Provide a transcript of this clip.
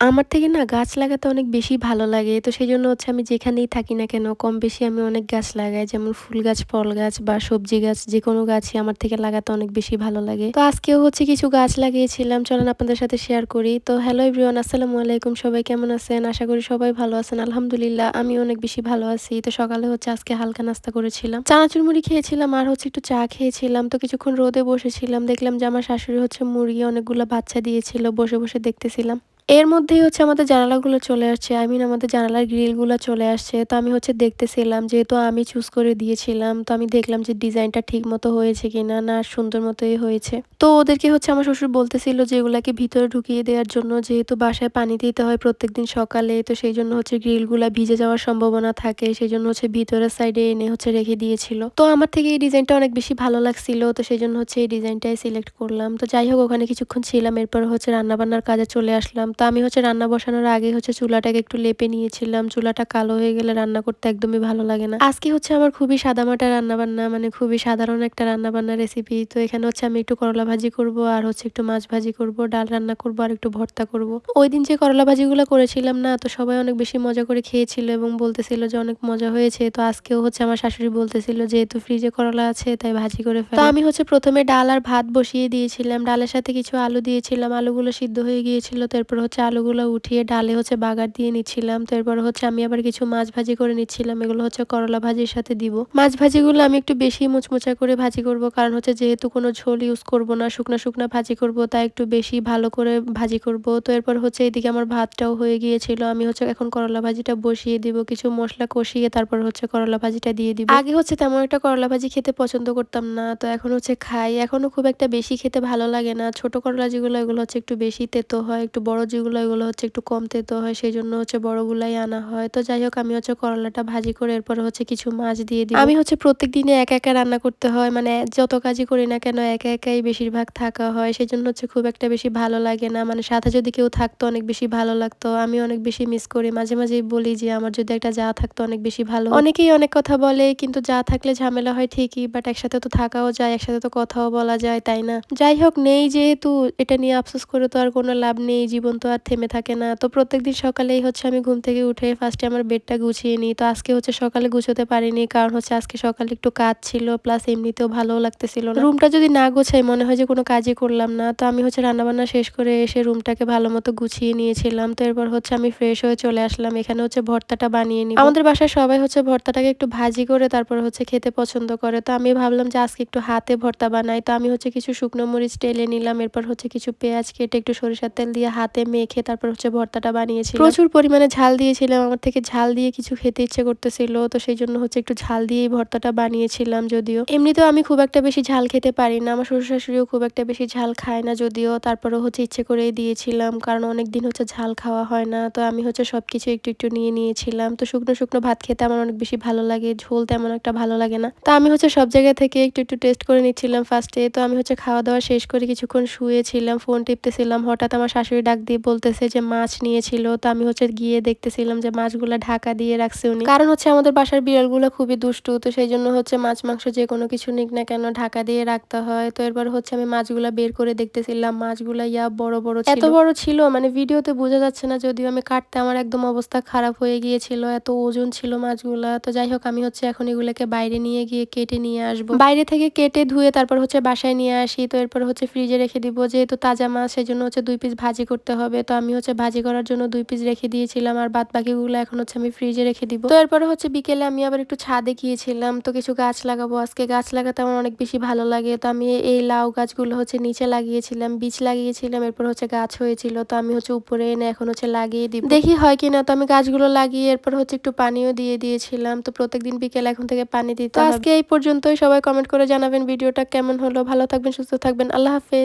আমার থেকে না গাছ লাগাতে অনেক বেশি ভালো লাগে। তো সেই জন্য হচ্ছে আমি যেখানেই থাকি না কেন, কম বেশি আমি অনেক গাছ লাগাই, যেমন ফুল গাছ, ফল গাছ বা সবজি গাছ যে কোনো গাছই আমার থেকে লাগাতে অনেক বেশি ভালো লাগে। তো আজকেও হচ্ছে কিছু গাছ লাগিয়েছিলাম, চলেন আপনাদের সাথে শেয়ার করি। তো হ্যালো এভরিওয়ান আসসালামু আলাইকুম, সবাই কেমন আছেন? আশা করি সবাই ভালো আছেন, আলহামদুলিল্লাহ আমি অনেক বেশি ভালো আছি। তো সকালে হচ্ছে আজকে হালকা নাস্তা করেছিলাম। চানাচুর মুড়ি খেয়েছিলাম আর হচ্ছে একটু চা খেয়েছিলাম। তো কিছুক্ষণ রোদে বসেছিলাম, দেখলাম যে আমার শাশুড়ি হচ্ছে মুরগি অনেকগুলো বাচ্চা দিয়েছিল, বসে বসে দেখতেছিলাম। এর মধ্যেই হচ্ছে আমাদের জানালাগুলো চলে আসছে। আই মিন আমাদের জানালার গ্রিলগুলো চলে আসছে। তো আমি হচ্ছে দেখতেছিলাম যেহেতু আমি চুজ করে দিয়েছিলাম, তো আমি দেখলাম যে ডিজাইনটা ঠিক মতো হয়েছে কিনা, না সুন্দর মতোই হয়েছে। তো ওদেরকে হচ্ছে আমার শ্বশুর বলতেছিল যে এগুলাকে ভিতরে ঢুকিয়ে দেওয়ার জন্য যেহেতু বাসায় পানি দিতে হয় প্রত্যেকদিন সকালে, তো সেই জন্য হচ্ছে গ্রিলগুলা ভিজে যাওয়ার সম্ভাবনা থাকে, সেই জন্য হচ্ছে ভিতরের সাইডে এনে হচ্ছে রেখে দিয়েছিল। তো আমার থেকে এই ডিজাইনটা অনেক বেশি ভালো লাগছিল, তো সেই জন্য হচ্ছে এই ডিজাইনটাই সিলেক্ট করলাম। তো যাই হোক, ওখানে কিছুক্ষণ ছিলাম, এরপর হচ্ছে রান্নাবান্নার কাজে চলে আসলাম। তো আমি হচ্ছে রান্না বসানোর আগে হচ্ছে চুলাটাকে একটু লেপে নিয়েছিলাম। চুলাটা কালো হয়ে গেলে রান্না করতে একদমই ভালো লাগে না। আজকে হচ্ছে আমার খুবই সাদামাটা রান্না বান্না মানে খুবই সাধারণ একটা রান্না বান্না রেসিপি তো এখানে হচ্ছে আমি একটু করলা ভাজি করব, আর হচ্ছে একটু মাছ ভাজি করব, ডাল রান্না করব, আর একটু ভর্তা করব। ওই দিন যে করলা ভাজিগুলো করেছিলাম না, তো সবাই অনেক বেশি মজা করে খেয়েছিল এবং বলতেছিল যে অনেক মজা হয়েছে। তো আজকেও হচ্ছে আমার শাশুড়ি বলতেছিল, যেহেতু ফ্রিজে করলা আছে, তাই ভাজি করে ফেলে। তো আমি হচ্ছে প্রথমে ডাল আর ভাত বসিয়ে দিয়েছিলাম। ডালের সাথে কিছু আলু দিয়েছিলাম। আলুগুলো সিদ্ধ হয়ে গিয়েছিল, তারপর হচ্ছে আলুগুলো উঠিয়ে ডালে হচ্ছে বাগার দিয়ে নিচ্ছিলাম। তো এরপর হচ্ছে আমি আবার কিছু মাছ ভাজি করে নিচ্ছিলাম। এগুলো হচ্ছে করলা ভাজির সাথে দিব। মাছ ভাজিগুলো আমি একটু বেশি মুচমুচা করে ভাজি করব কারণ হচ্ছে যেহেতু কোনো ঝোল ইউজ করব না, শুকনা শুকনা ভাজি করব, তাই একটু বেশি ভালো করে ভাজি করব। তো এরপর হচ্ছে এদিকে আমার ভাতটাও হয়ে গিয়েছিল। আমি হচ্ছে এখন করলা ভাজিটা বসিয়ে দিব, কিছু মশলা কষিয়ে তারপর হচ্ছে করলা ভাজিটা দিয়ে দিব। আগে হচ্ছে তেমন একটা করলা ভাজি খেতে পছন্দ করতাম না, তো এখন হচ্ছে খাই। এখনও খুব একটা বেশি খেতে ভালো লাগে না। ছোট করলা যেগুলো, এগুলো হচ্ছে একটু বেশি তেতো হয়, একটু বড় যেগুলো এগুলো হচ্ছে একটু কম তেতো হয় সেই জন্য হচ্ছে বড়গুলাই আনা হয়। তো যাই হোক আমি হচ্ছে করলাটা ভাজি করে এরপর হচ্ছে কিছু মাছ দিয়ে দিই আমি হচ্ছে প্রত্যেক দিনে একা একা রান্না করতে হয় মানে যত কাজই করি না কেন একা একাই বেশিরভাগ থাকা হয় সেই জন্য হচ্ছে খুব একটা বেশি ভালো লাগে না। মানে সাথে যদি কেউ থাকতো অনেক বেশি ভালো লাগতো। আমি অনেক বেশি মিস করি মাঝে মাঝেই বলি যে আমার যদি একটা যা থাকতো অনেক বেশি ভালো অনেকেই অনেক কথা বলে কিন্তু যা থাকলে ঝামেলা হয় ঠিকই বাট একসাথে তো থাকাও যায় একসাথে তো কথাও বলা যায় তাই না? যাই হোক নেই যেহেতু এটা নিয়ে আফসোস করে তো আর কোনো লাভ নেই জীবন তো আর থেমে থাকে না। তো প্রত্যেকদিন সকালেই হচ্ছে আমি ঘুম থেকে উঠে ফার্স্টে আমার বেডটা গুছিয়ে নিই। তো আজকে হচ্ছে সকালে গুছোতে পারিনি কারণ হচ্ছে আজকে সকালে একটু কাজ ছিল প্লাস এমনিতেও ভালো লাগতেছিল রুমটা যদি না গোছাই মনে হয় যে কোনো কাজই করলাম না। তো আমি হচ্ছে রান্নাবান্না শেষ করে এসে রুমটাকে ভালো মতো গুছিয়ে নিয়েছিলাম। তো এরপর হচ্ছে আমি ফ্রেশ হয়ে চলে আসলাম। এখানে হচ্ছে ভর্তাটা বানিয়ে নিই আমাদের বাসায় সবাই হচ্ছে ভর্তাটাকে একটু ভাজি করে তারপর হচ্ছে খেতে পছন্দ করে। তো আমি ভাবলাম যে আজকে একটু হাতে ভর্তা বানাই। তো আমি হচ্ছে কিছু শুকনো মরিচ টেলে নিলাম। এরপর হচ্ছে কিছু পেঁয়াজ কেটে একটু সরিষার তেল দিয়ে হাতে মেখে তারপর হচ্ছে ভর্তাটা বানিয়েছি প্রচুর পরিমাণে ঝাল দিয়েছিলাম, আমার থেকে ঝাল দিয়ে কিছু খেতে ইচ্ছে করতেছিল, তো সেই জন্য হচ্ছে একটু ঝাল দিয়েই ভর্তাটা বানিয়েছিলাম যদিও। এমনিতেও আমি খুব একটা বেশি ঝাল খেতে পারি না, আমার শ্বশুর শাশুড়িও খুব একটা বেশি ঝাল খায় না যদিও, তারপরেও হচ্ছে ইচ্ছে করেই দিয়েছিলাম, কারণ অনেক দিন হচ্ছে ঝাল খাওয়া হয় না, তো আমি হচ্ছে সব কিছু একটু একটু নিয়ে নিয়েছিলাম, তো শুকনো শুকনো ভাত খেতে আমার অনেক বেশি ভালো লাগে, ঝোল তেমন একটা ভালো লাগে না। তো আমি হচ্ছে সব জায়গা থেকে একটু একটু টেস্ট করে নিচ্ছিলাম ফার্স্টে তো আমি হচ্ছে খাওয়া দাওয়া শেষ করে কিছুক্ষণ শুয়েছিলাম ফোন টিপতেছিলাম, হঠাৎ আমার শাশুড়ি ডাক দিয়ে বলতেছে যে মাছ নিয়েছিল তো আমি হচ্ছে গিয়ে দেখতেছিলাম যে মাছগুলো ঢাকা দিয়ে রাখছে উনি। কারণ হচ্ছে আমাদের বাসার বিড়ালগুলো খুবই দুষ্টু তো সেই জন্য হচ্ছে মাছ মাংস যে কোনো কিছু নিক না কেন ঢাকা দিয়ে রাখতে হয়। তো এরপর হচ্ছে আমি মাছগুলা বের করে দেখতেছিলাম মাছগুলা ইয়া বড় বড় এত বড় ছিল? মানে ভিডিওতে বোঝা যাচ্ছে না যদিও আমি কাটতে আমার একদম অবস্থা খারাপ হয়ে গিয়েছিল এত ওজন ছিল মাছগুলা। তো যাই হোক আমি হচ্ছে এখন এগুলোকে বাইরে নিয়ে গিয়ে কেটে নিয়ে আসব। বাইরে থেকে কেটে ধুয়ে তারপর হচ্ছে বাসায় নিয়ে আসি তো এরপর হচ্ছে ফ্রিজে রেখে দিব যেহেতু তাজা মাছ সেই জন্য হচ্ছে দুই পিস ভাজি করতে হবে তো আমি হচ্ছে ভাজি করার জন্য দুই পিস রেখে দিয়েছিলাম আর বাদ বাকিগুলো এখন হচ্ছে আমি ফ্রিজে রেখে দিব। তো এরপরে হচ্ছে বিকেলে আমি আবার একটু ছাদে গিয়েছিলাম তো কিছু গাছ লাগাবো। আজকে গাছ লাগাতে আমার অনেক বেশি ভালো লাগে তো আমি এই লাউ গাছগুলো হচ্ছে নিচে লাগিয়েছিলাম বীজ লাগিয়েছিলাম এরপর হচ্ছে গাছ হয়েছিল তো আমি হচ্ছে উপরে এনে এখন হচ্ছে লাগিয়ে দিব। দেখি হয় কিনা তো আমি গাছগুলো লাগিয়ে এরপর হচ্ছে একটু পানিও দিয়ে দিয়েছিলাম তো প্রত্যেকদিন বিকেলে এখন থেকে পানি দিতে আজকে এই পর্যন্তই সবাই কমেন্ট করে জানাবেন ভিডিওটা কেমন হলো। ভালো থাকবেন সুস্থ থাকবেন আল্লাহ হাফেজ।